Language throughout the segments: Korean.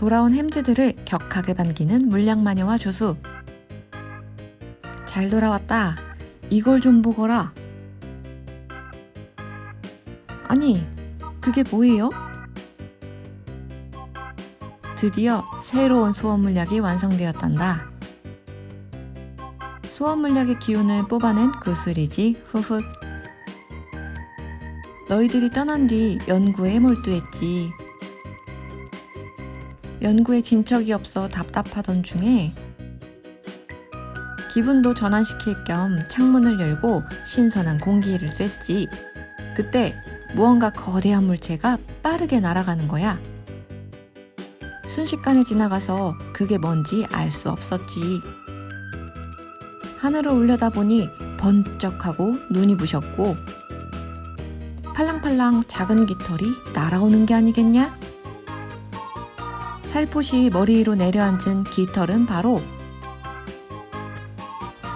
돌아온 햄즈들을 격하게 반기는 물량 마녀와 조수. 잘 돌아왔다. 이걸 좀 보거라. 아니, 그게 뭐예요? 드디어 새로운 소원 물약이 완성되었단다. 소원 물약의 기운을 뽑아낸 구슬이지, 후훗. 너희들이 떠난 뒤 연구에 몰두했지. 연구에 진척이 없어 답답하던 중에 기분도 전환시킬 겸 창문을 열고 신선한 공기를 쐈지. 그때 무언가 거대한 물체가 빠르게 날아가는 거야. 순식간에 지나가서 그게 뭔지 알 수 없었지. 하늘을 올려다보니 번쩍하고 눈이 부셨고 팔랑팔랑 작은 깃털이 날아오는 게 아니겠냐? 살포시 머리 위로 내려앉은 깃털은 바로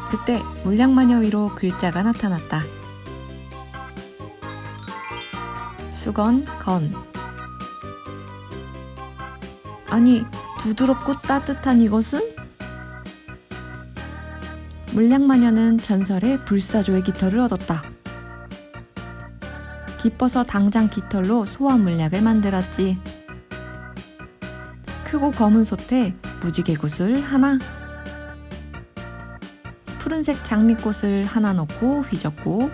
그때 물량마녀 위로 글자가 나타났다. 수건 건 아니 부드럽고 따뜻한 이것은? 물량마녀는 전설의 불사조의 깃털을 얻었다. 기뻐서 당장 깃털로 소화 물약을 만들었지. 크고 검은 솥에 무지개 구슬 하나, 푸른색 장미꽃을 하나 넣고 휘젓고,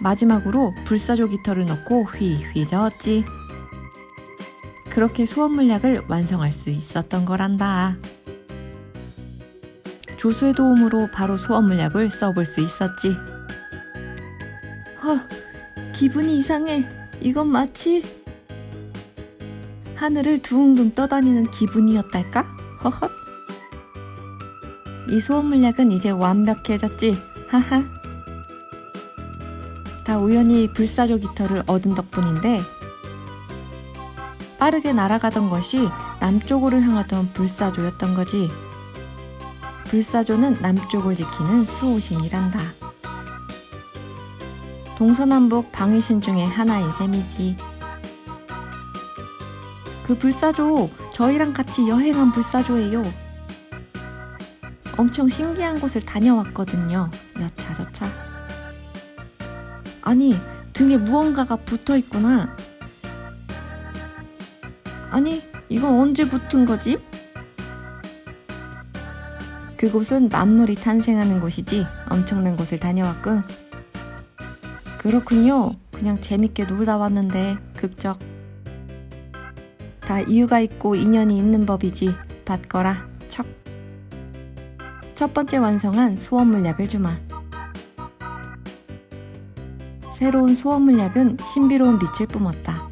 마지막으로 불사조 깃털을 넣고 휘 휘 저었지. 그렇게 소원 물약을 완성할 수 있었던 거란다. 조수의 도움으로 바로 소원 물약을 써볼 수 있었지. 허, 기분이 이상해. 이건 마치 하늘을 둥둥 떠다니는 기분이었달까? 허허. 이 소원 물약은 이제 완벽해졌지. 하하. 다 우연히 불사조 깃털을 얻은 덕분인데 빠르게 날아가던 것이 남쪽으로 향하던 불사조였던 거지. 불사조는 남쪽을 지키는 수호신이란다. 동서남북 방위신 중에 하나인 셈이지. 그 불사조, 저희랑 같이 여행한 불사조예요. 엄청 신기한 곳을 다녀왔거든요. 여차저차. 아니, 등에 무언가가 붙어 있구나. 아니, 이건 언제 붙은 거지? 그곳은 만물이 탄생하는 곳이지 엄청난 곳을 다녀왔군. 그렇군요. 그냥 재밌게 놀다 왔는데 극적. 다 이유가 있고 인연이 있는 법이지. 받거라. 척. 첫 번째 완성한 소원 물약을 주마. 새로운 소원 물약은 신비로운 빛을 뿜었다.